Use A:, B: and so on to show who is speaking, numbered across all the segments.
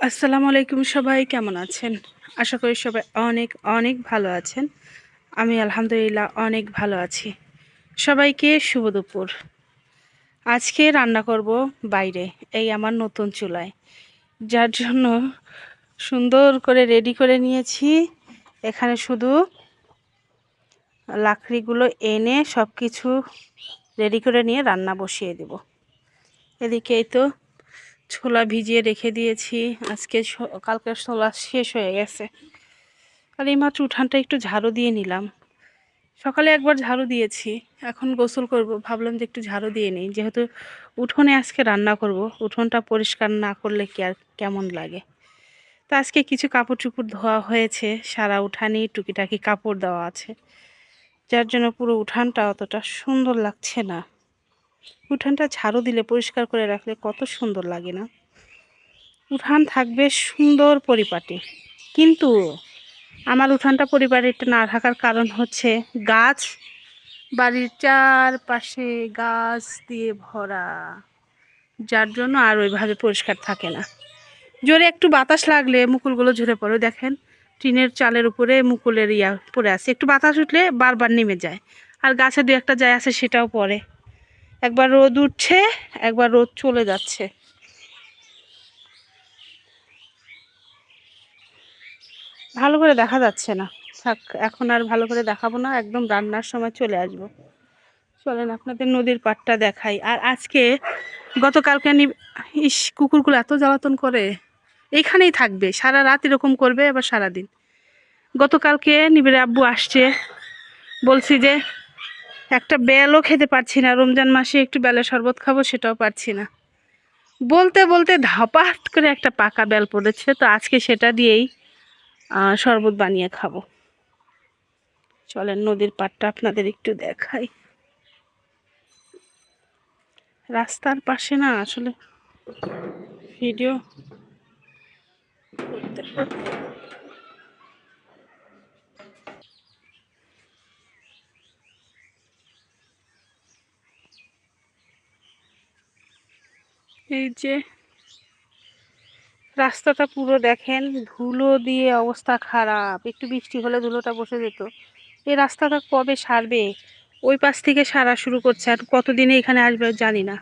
A: আসসালামু আলাইকুম সবাই, কেমন আছেন? আশা করি সবাই অনেক অনেক ভালো আছেন। আমি আলহামদুলিল্লাহ অনেক ভালো আছি। সবাইকে শুভ দুপুর। আজকে রান্না করব বাইরে, এই আমার নতুন চুলায়। যার জন্য সুন্দর করে রেডি করে নিয়েছি। এখানে শুধু লাকড়িগুলো এনে সব কিছু রেডি করে নিয়ে রান্না বসিয়ে দেব। এদিকেই তো ছোলা ভিজিয়ে রেখে দিয়েছি। আজকে কালকের ছোলা শেষ হয়ে গেছে। আর এইমাত্র উঠানটা একটু ঝাড়ু দিয়ে নিলাম। সকালে একবার ঝাড়ু দিয়েছি, এখন গোসল করব। ভাবলাম যে একটু ঝাড়ু দিয়ে নিই। যেহেতু উঠোনে আজকে রান্না করব, উঠোনটা পরিষ্কার না করলে কি আর কেমন লাগে? তো আজকে কিছু কাপড় চুপড় ধোয়া হয়েছে, সারা উঠানেই টুকিটাকি কাপড় দেওয়া আছে। যার জন্য পুরো উঠানটা অতটা সুন্দর লাগছে না। উঠানটা ঝাড়ু দিলে, পরিষ্কার করে রাখলে কত সুন্দর লাগে না? উঠান থাকবে সুন্দর পরিপাটি। কিন্তু আমার উঠানটা পরিপাটিটা না থাকার কারণ হচ্ছে গাছ, বাড়ির চারপাশে গাছ দিয়ে ভরা। যার জন্য আর ওইভাবে পরিষ্কার থাকে না। জোরে একটু বাতাস লাগলে মুকুলগুলো ঝরে পড়ে, দেখেন। টিনের চালের উপরে মুকুলের ইয়া পড়ে আছে। একটু বাতাস উঠলে বারবার নেমে যায়। আর গাছে দু একটা যায় আছে, সেটাও পড়ে। একবার রোদ উঠছে, একবার রোদ চলে যাচ্ছে। ভালো করে দেখা যাচ্ছে না। থাক, এখন আর ভালো করে দেখাবো না, একদম রান্নার সময় চলে আসব। চলেন, আপনাদের নদীর পাড়টা দেখাই। আর আজকে গতকালকে ইস, কুকুরগুলো এত জ্বালাতন করে। এইখানেই থাকবে, সারা রাত এরকম করবে আবার সারাদিন। গতকালকে নিবিড়ে আব্বু আসছে, বলছি যে একটা বেলও খেতে পারছি না। রমজান মাসে একটু বেলের শরবত খাব সেটাও পারছি না। বলতে বলতে ধাপাত করে একটা পাকা বেল পড়েছে, তো আজকে সেটা দিয়েই শরবত বানিয়ে খাব। চলেন নদীর পাড়টা আপনাদের একটু দেখাই। রাস্তার পাশে না আসলে ভিডিও এই যে রাস্তাটা পুরো দেখেন, ধুলো দিয়ে অবস্থা খারাপ। একটু বৃষ্টি হলে ধুলোটা বসে যেত। এই রাস্তাটা কবে সারবে? ওই পাশ থেকে সারা শুরু করছে। আর কতদিনে এখানে আসবে জানি না।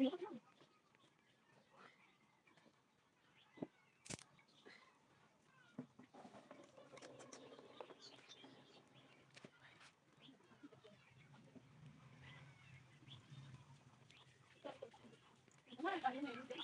A: Ini Thank you.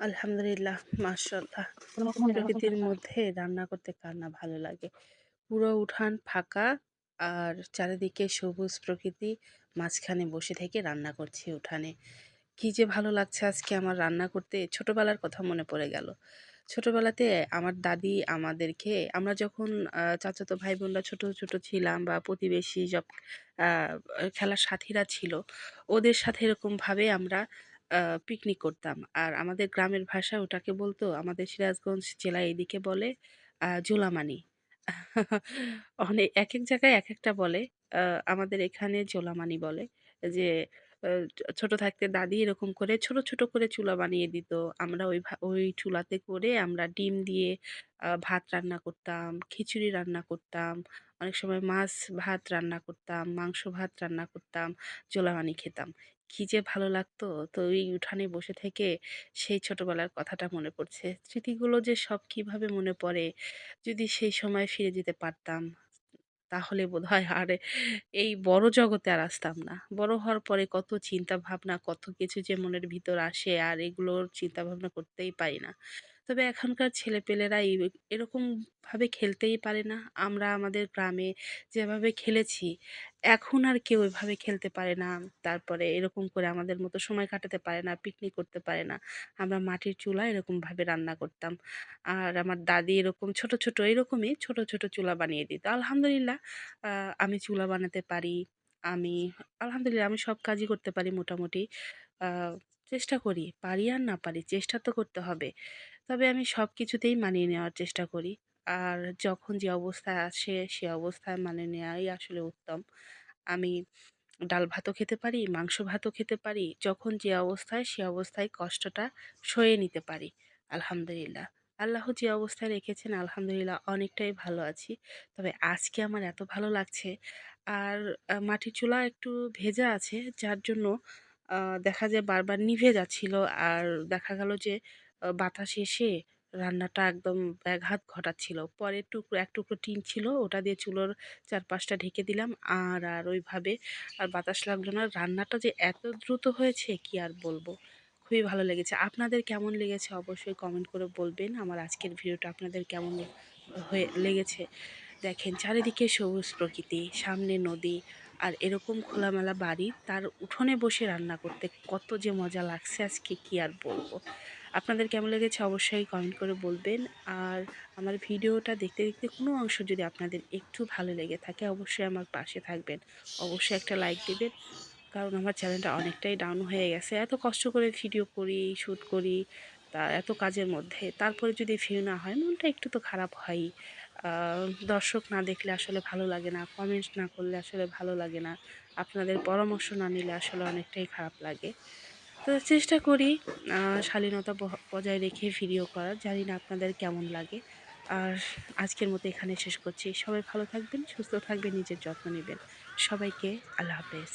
A: আলহামদুলিল্লাহ মাশাল্লাহ প্রকৃতির মধ্যে রান্না করতে কার না ভালো লাগে? পুরো উঠান ফাঁকা আর চারিদিকে সবুজ প্রকৃতি মাঝখানে বসে থেকে রান্না করছি উঠানে। কি যে ভালো লাগছে আজকে আমার রান্না করতে ছোটবেলার কথা মনে পড়ে গেল। ছোটবেলাতে আমার দাদি আমাদেরকে, আমরা যখন চাচাতো ভাই বোনরা ছোট ছোট ছিলাম বা প্রতিবেশী সব খেলার সাথীরা ছিল, ওদের সাথে এরকম ভাবে আমরা পিকনিক করতাম। আর আমাদের গ্রামের ভাষায় ওটাকে বলতো, আমাদের সিরাজগঞ্জ জেলায় এদিকে বলে জোলামানি। অনেক এক এক জায়গায় এক একটা বলে আমাদের এখানে জোলামানি বলে, যে ছোট থাকতে দাদি এরকম করে ছোট ছোট করে চুলা বানিয়ে দিত। আমরা ওই ওই চুলাতে করে আমরা ডিম দিয়ে ভাত রান্না করতাম, খিচুড়ি রান্না করতাম, অনেক সময় মাছ ভাত রান্না করতাম, মাংস ভাত রান্না করতাম জোলামানি খেতাম। কি যে ভালো লাগতো। তো ওই উঠানে বসে থেকে সেই ছোটবেলার কথাটা মনে পড়ছে। স্মৃতিগুলো যে সব কীভাবে মনে পড়ে, যদি সেই সময় ফিরে যেতে পারতাম। তাহলে বোধ হয় আর এই বড় জগতে আর আসতাম না। বড় হওয়ার পরে কত চিন্তা ভাবনা কত কিছু যে মনের ভিতর আসে আর এগুলোর চিন্তা ভাবনা করতেই পারি না। তবে এখনকার ছেলেপেলেরা এই এরকম ভাবে খেলতেই পারে না। আমরা আমাদের গ্রামে যেভাবে খেলেছি, এখন আর কেউ এভাবে খেলতে পারে না। তারপরে এরকম করে আমাদের মতো সময় কাটাতে পারে না পিকনিক করতে পারে না। আমরা মাটির চুলা এরকমভাবে রান্না করতাম। আর আমার দাদি এরকম ছোট ছোট এরকমই ছোট ছোট চুলা বানিয়ে দিত। আলহামদুলিল্লাহ আমি চুলা বানাতে পারি। আমি, আলহামদুলিল্লাহ আমি সব কাজই করতে পারি মোটামুটি। চেষ্টা করি। পারি আর না পারি, চেষ্টা তো করতে হবে। তবে আমি সব কিছুতেই মানিয়ে নেওয়ার চেষ্টা করি। আর যখন যে অবস্থায় আসে, সে অবস্থায় মানিয়ে নেওয়াই আসলে উত্তম। আমি ডাল ভাতও খেতে পারি, মাংস ভাতও খেতে পারি, যখন যে অবস্থায় সে অবস্থায় কষ্টটা সয়ে নিতে পারি, আলহামদুলিল্লাহ। আল্লাহ যে অবস্থায় রেখেছেন, আলহামদুলিল্লাহ অনেকটাই ভালো আছি। তবে আজকে আমার এত ভালো লাগছে, আর মাটির চুলা একটু ভেজা আছে, যার জন্য দেখা যায় বারবার নিভে যাচ্ছিল, আর দেখা গেল যে বাতাস এসে রান্নাটা একদম ব্যাঘাত ঘটাচ্ছিল। পরে টুকরো, এক টুকরো টিন ছিল, ওটা দিয়ে চুলোর চারপাশটা ঢেকে দিলাম। আর আর ওইভাবে আর বাতাস লাগল না। রান্নাটা যে এত দ্রুত হয়েছে, কি আর বলব? খুবই ভালো লেগেছে। আপনাদের কেমন লেগেছে অবশ্যই কমেন্ট করে বলবেন। আমার আজকের ভিডিওটা আপনাদের কেমন হয়ে, লেগেছে? দেখেন, চারিদিকে সবুজ প্রকৃতি, সামনে নদী আর এরকম খোলামেলা বাড়ি। তার উঠোনে বসে রান্না করতে কত যে মজা লাগছে, আজকে কি আর বলব? আপনাদের কেমন লেগেছে অবশ্যই কমেন্ট করে বলবেন। আর আমার ভিডিওটা দেখতে দেখতে কোনো অংশ যদি আপনাদের একটু ভালো লেগে থাকে, অবশ্যই আমার পাশে থাকবেন। অবশ্যই একটা লাইক দেবেন, কারণ আমার চ্যানেলটা অনেকটাই ডাউন হয়ে গেছে। এত কষ্ট করে ভিডিও করি শ্যুট করি, তা এত কাজের মধ্যে। তারপরে যদি ভিউ না হয়, মনটা একটু তো খারাপ হয়ই। দর্শক না দেখলে আসলে ভালো লাগে না কমেন্ট না করলে আসলে ভালো লাগে না। আপনাদের পরামর্শ না নিলে আসলে অনেকটাই খারাপ লাগে। তো চেষ্টা করি শালীনতা বজায় রেখে ভিডিও করার। জানি না আপনাদের কেমন লাগে। আর আজকের মতো এখানে শেষ করছি। সবাই ভালো থাকবেন, সুস্থ থাকবেন, নিজের যত্ন নেবেন। সবাইকে আল্লাহ হাফেজ।